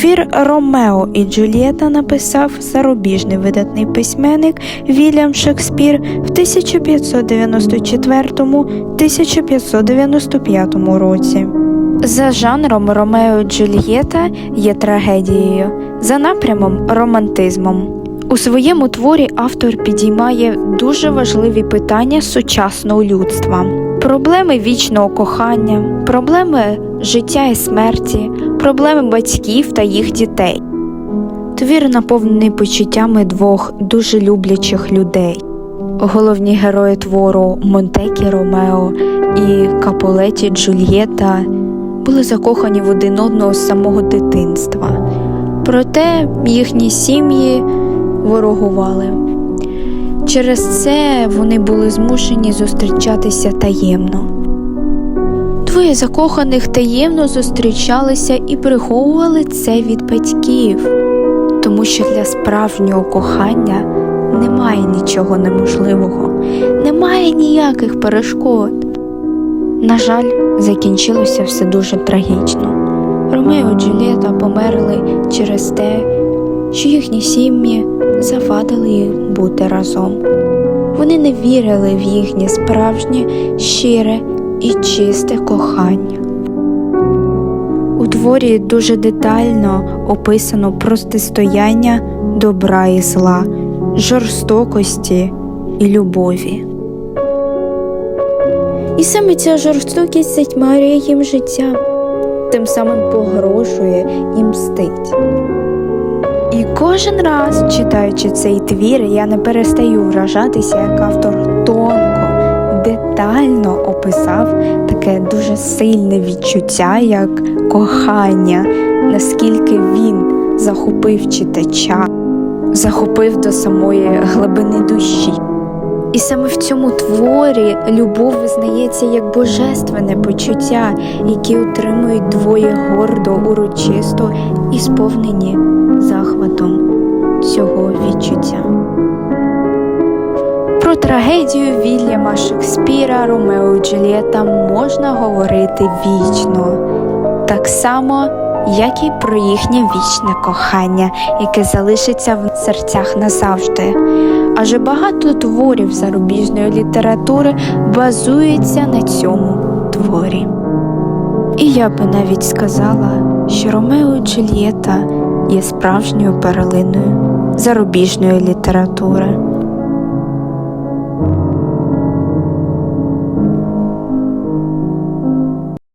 Твір Ромео і Джульєта написав зарубіжний видатний письменник Вільям Шекспір в 1594-1595 році. За жанром Ромео і Джульєта є трагедією, за напрямом романтизмом. У своєму творі автор підіймає дуже важливі питання сучасного людства: проблеми вічного кохання, проблеми життя і смерті, проблеми батьків та їх дітей. Твір наповнений почуттями двох дуже люблячих людей. Головні герої твору Монтекі Ромео і Каполеті Джульєта були закохані в один одного з самого дитинства. Проте їхні сім'ї ворогували. Через це вони були змушені зустрічатися таємно. Двоє закоханих таємно зустрічалися і приховували це від батьків, тому що для справжнього кохання немає нічого неможливого, немає ніяких перешкод. На жаль, закінчилося все дуже трагічно. Ромео і Джульєта померли через те, що їхні сім'ї завадили їм бути разом. Вони не вірили в їхнє справжнє, щире і чисте кохання. У творі дуже детально описано протистояння добра і зла, жорстокості і любові. І саме ця жорстокість затьмарює їм життя, тим самим погрожує і мстить. І кожен раз, читаючи цей твір, я не перестаю вражатися, як автор тонко, детально описав таке дуже сильне відчуття, як кохання, наскільки він захопив читача, захопив до самої глибини душі. І саме в цьому творі любов визнається як божественне почуття, яке отримують двоє гордо, урочисто і сповнені захватом трагедію Вільяма Шекспіра Ромео і Джульєта можна говорити вічно, так само, як і про їхнє вічне кохання, яке залишиться в серцях назавжди. Адже багато творів зарубіжної літератури базуються на цьому творі. І я би навіть сказала, що Ромео і Джульєта є справжньою перлиною зарубіжної літератури.